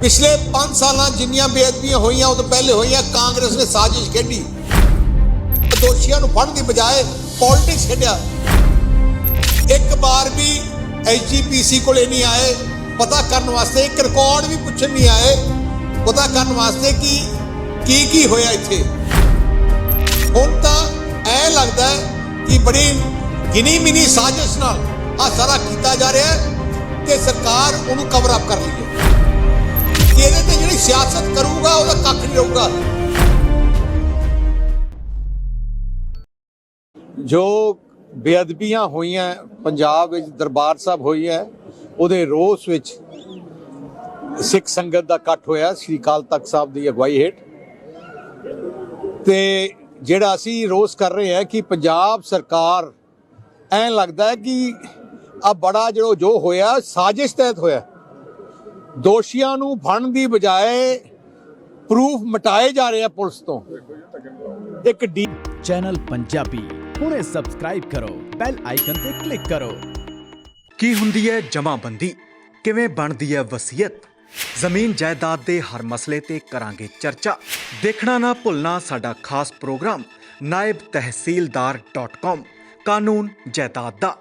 ਪਿਛਲੇ 5 ਸਾਲਾਂ ਜਿੰਨੀਆਂ ਬੇਅਦਬੀਆਂ ਹੋਈਆਂ, ਉਹ ਤੋਂ ਪਹਿਲੇ ਹੋਈਆਂ, ਕਾਂਗਰਸ ਨੇ ਸਾਜ਼ਿਸ਼ ਖੇਡੀ। ਦੋਸ਼ੀਆਂ ਨੂੰ ਫੜਨ ਦੀ ਬਜਾਏ ਪੋਲਿਟਿਕਸ ਖੇਡਿਆ। ਇੱਕ ਵਾਰ ਵੀ ਐਸਜੀਪੀਸੀ ਕੋਲੇ ਨਹੀਂ ਆਏ। ਪਤਾ ਕਰਨ ਵਾਸਤੇ ਇੱਕ ਰਿਕਾਰਡ ਵੀ ਪੁੱਛਣ ਨਹੀਂ ਆਏ। ਪਤਾ ਕਰਨ ਵਾਸਤੇ ਕਿ ਕੀ ਕੀ ਹੋਇਆ ਇੱਥੇ। ਹੁਣ ਤਾਂ ਐ ਲੱਗਦਾ ਕਿ ਬੜੀ ਗਿਨੀ ਮਿਨੀ ਸਾਜ਼ਿਸ਼ ਨਾਲ ਆ ਸਾਰਾ ਕੀਤਾ ਜਾ ਰਿਹਾ ਹੈ ਤੇ ਸਰਕਾਰ ਉਹਨੂੰ ਕਵਰ ਅਪ ਕਰ ਲਈ ਹੈ। ਸਿਆਸਤ ਕਰੂਗਾ ਉਹਦਾ ਕੱਖ ਨਹੀਂ ਰਹੂਗਾ ਜੋ ਬੇਅਦਬੀਆਂ ਹੋਈਆਂ ਪੰਜਾਬ ਵਿੱਚ ਦਰਬਾਰ ਸਾਹਿਬ ਹੋਈ ਹੈ ਉਹਦੇ ਰੋਸ ਵਿੱਚ ਸਿੱਖ ਸੰਗਤ ਦਾ ਇਕੱਠ ਹੋਇਆ ਸ੍ਰੀ ਅਕਾਲ ਤਖਤ ਸਾਹਿਬ ਦੀ ਅਗਵਾਈ ਹੇਠ ਤੇ ਜਿਹੜਾ ਅਸੀਂ ਰੋਸ ਕਰ ਰਹੇ ਹਾਂ ਕਿ ਪੰਜਾਬ ਸਰਕਾਰ ਐਂ ਲੱਗਦਾ ਹੈ ਕਿ ਆ ਬੜਾ ਜਿਹੜਾ ਜੋ ਹੋਇਆ ਸਾਜ਼ਿਸ਼ ਤਹਿਤ ਹੋਇਆ ਦੋਸ਼ੀਆਂ ਨੂੰ ਫੜਨ ਦੀ ਬਜਾਏ ਪ੍ਰੂਫ ਮਟਾਏ ਜਾ ਰਹੇ ਆ ਪੁਲਿਸ ਤੋਂ। ਇੱਕ ਡੀ ਚੈਨਲ ਪੰਜਾਬੀ ਹੁਣੇ ਸਬਸਕ੍ਰਾਈਬ ਕਰੋ ਬੈਲ ਆਈਕਨ ਤੇ ਕਲਿੱਕ ਕਰੋ। ਕੀ ਹੁੰਦੀ ਹੈ ਜਮਾਬੰਦੀ? ਕਿਵੇਂ ਬਣਦੀ ਹੈ ਵਸੀਅਤ? ਜ਼ਮੀਨ ਜਾਇਦਾਦ ਦੇ ਹਰ ਮਸਲੇ ਤੇ ਕਰਾਂਗੇ ਚਰਚਾ। ਦੇਖਣਾ ਨਾ ਭੁੱਲਣਾ ਸਾਡਾ ਖਾਸ ਪ੍ਰੋਗਰਾਮ ਨਾਇਬ ਤਹਿਸੀਲਦਾਰ.com ਕਾਨੂੰਨ ਜਾਇਦਾਦ ਦਾ।